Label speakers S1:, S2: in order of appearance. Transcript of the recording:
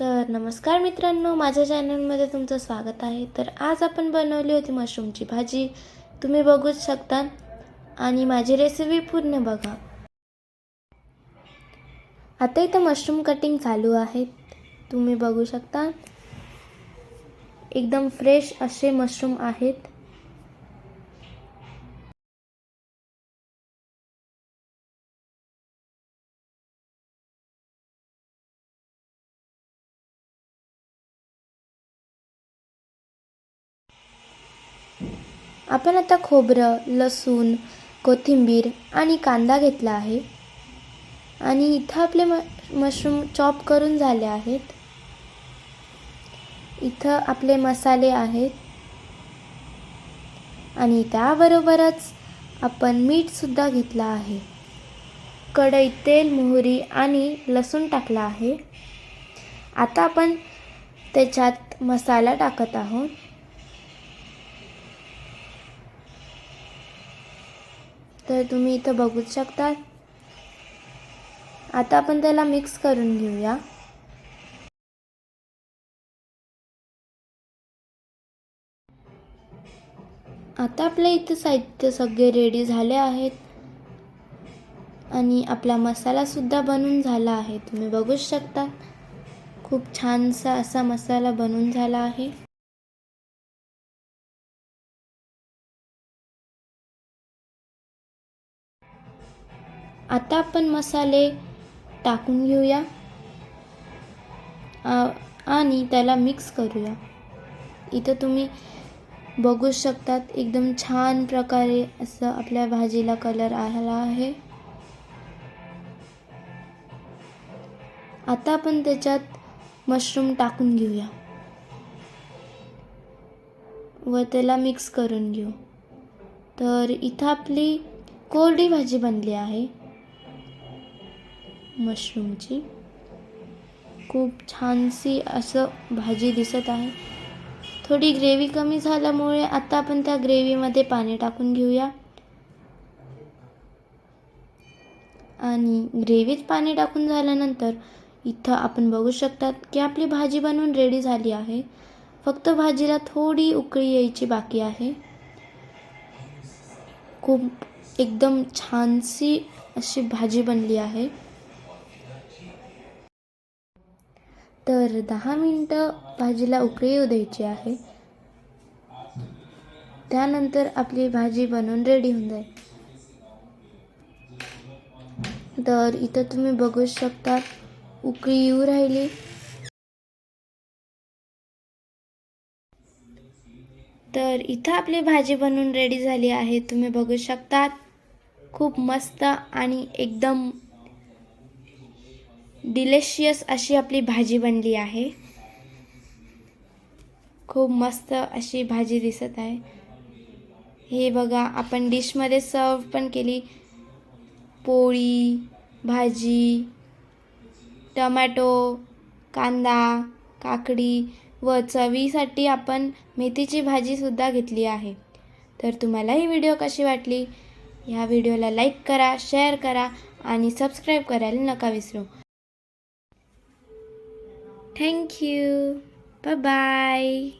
S1: तर नमस्कार मित्रांनो माझ्या चॅनलमध्ये तुमचं स्वागत आहे. तर आज आपण बनवली होती मशरूमची भाजी. तुम्ही बघूच शकता आणि माझी रेसिपी पूर्ण बघा. आता इथं मशरूम कटिंग चालू आहे. तुम्ही बघू शकता. एकदम फ्रेश असे मशरूम आहेत. आपण आता खोबरं लसूण कोथिंबीर आणि कांदा घेतला आहे. आणि इथं आपले म मशरूम चॉप करून झाले आहेत. इथं आपले मसाले आहेत. आणि त्याबरोबरच आपण मीठसुद्धा घेतला आहे. कढईत तेल मोहरी आणि लसूण टाकला आहे. आता आपण त्याच्यात मसाला टाकत आहोत. तर तुम्ही इथं बघूच शकता. आता आपण त्याला मिक्स करून घेऊया. आता आपल्या इथं साहित्य सगळे रेडी झाले आहेत. आणि आपला मसालासुद्धा बनून झाला आहे. तुम्ही बघूच शकता. खूप छानसा असा मसाला बनून झाला आहे. आता आपण मसाले टाकून घेऊया. आ- आणि त्याला मिक्स करूया. इथं तुम्ही बघू शकतात एकदम छान प्रकारे असं आपल्या भाजीला कलर आला आहे. आता आपण त्याच्यात मशरूम टाकून घेऊया. व त्याला मिक्स करून घेऊ. तर इथं आपली कोरडी भाजी बनली आहे. मशरूमची. खूप छानशी असं भाजी दिसत आहे. थोडी ग्रेव्ही कमी झाल्यामुळे आता आपण त्या ग्रेव्हीमध्ये पाणी टाकून घेऊया. आणि ग्रेव्हीत पाणी टाकून झाल्यानंतर इथं आपण बघू शकतात की आपली भाजी बनवून रेडी झाली आहे. फक्त भाजीला थोडी उकळी यायची बाकी आहे. खूप एकदम छानशी अशी भाजी बनली आहे. तर दहा मिनटं भाजीला उकळी येऊ द्यायची आहे. त्यानंतर आपली भाजी बनवून रेडी होऊन जाईल. तर इथं तुम्ही बघू शकता उकळी येऊ राहिली. तर इथं आपली भाजी बनवून रेडी झाली आहे. तुम्ही बघू शकतात खूप मस्त आणि एकदम डिलेशियस अशी आपली भाजी बनली आहे. खूप मस्त अशी भाजी दिसत आहे. हे बघा आपण डिशमध्ये सर्व पण केली. पोळी भाजी टमॅटो कांदा काकडी व चवीसाठी आपण मेथीची भाजीसुद्धा घेतली आहे. तर तुम्हाला ही व्हिडिओ कशी वाटली? ह्या व्हिडिओला लाईक करा शेअर करा आणि सबस्क्राईब करायला नका विसरू. Thank you. Bye bye.